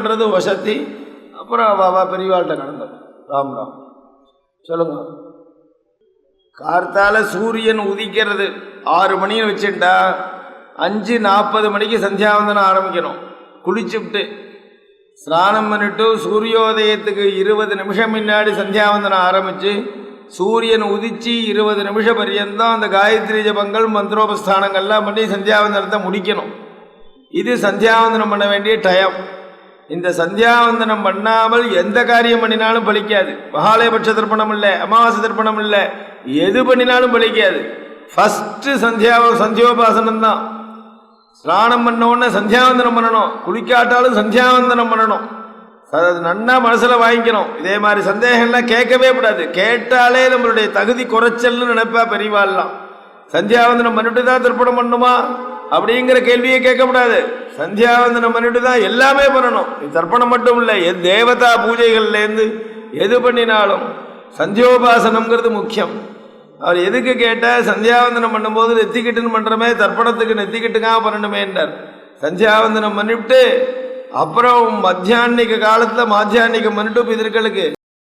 பண்ணுறது வசதி. அப்புறம் பாபா பெரியவாள்கிட்ட நடந்தது. ராம் ராம். சொல்லுங்க. கார்த்தால சூரியன் உதிக்கிறது. ஆறு மணின்னு வச்சுட்டா அஞ்சு நாற்பது மணிக்கு சந்தியாவந்தனம் ஆரம்பிக்கணும். குளிச்சுப்ட்டு. ஸ்நானம் பண்ணிட்டு சூரியோதயத்துக்கு இருபது நிமிஷம் முன்னாடி சந்தியாவந்தனம் ஆரம்பித்து சூரியன் உதிச்சு இருபது நிமிஷம் பரியந்தம் அந்த காயத்ரி ஜபங்கள் மந்திரோபஸ்தானங்கள்லாம் பண்ணி சந்தியாவந்தனத்தை முடிக்கணும். இது சந்தியாவந்தனம் பண்ண வேண்டிய டயம் இந்த சந்தியாவந்தனம் பண்ணாமல் எந்த காரியம் பண்ணினாலும் பலிக்காது. மகாலயபட்ச தர்ப்பணம் இல்லை அமாவாசை தர்ப்பணம் இல்லை. எது பண்ணினாலும் பலிக்காது. ஃபஸ்ட்டு சந்தியா சந்தியோபாசனம் தான். ஸ்நானம் பண்ண உடனே சந்தியாவந்தனம் பண்ணணும். குளிக்காட்டாலும் சந்தியாவந்தனம் பண்ணணும். அது நன்னா மனசில் வாங்கிக்கணும். இதே மாதிரி சந்தேகம்லாம் கேட்கவே கூடாது. கேட்டாலே நம்மளுடைய தகுதி குறைச்சல்னு நினைப்பா பெரியவாள்லாம். சந்தியாவந்தனம் பண்ணிட்டு தான் திருப்பணம் பண்ணுமா? அப்படிங்கிற கேள்வியை கேட்கக்கூடாது. சந்தியாவந்தனம் பண்ணிட்டு தான் எல்லாமே பண்ணணும். தர்ப்பணம் மட்டும் இல்லை எது தேவதா பூஜைகள்லேருந்து எது பண்ணினாலும் சந்தியோபாசனம்ங்கிறது முக்கியம். அவர் எதுக்கு கேட்டால் சந்தியாவந்தனம் பண்ணும்போது நெத்திக்கிட்டுன்னு பண்ணுறமே தர்ப்பணத்துக்கு நெத்திக்கிட்டுக்காக பண்ணணுமேன்றார். சந்தியாவந்தனம் பண்ணிவிட்டு அப்புறம் மத்தியானிக்க காலத்தில் மாத்தியானிக்கம் பண்ணிட்டு பிதர்களுக்கு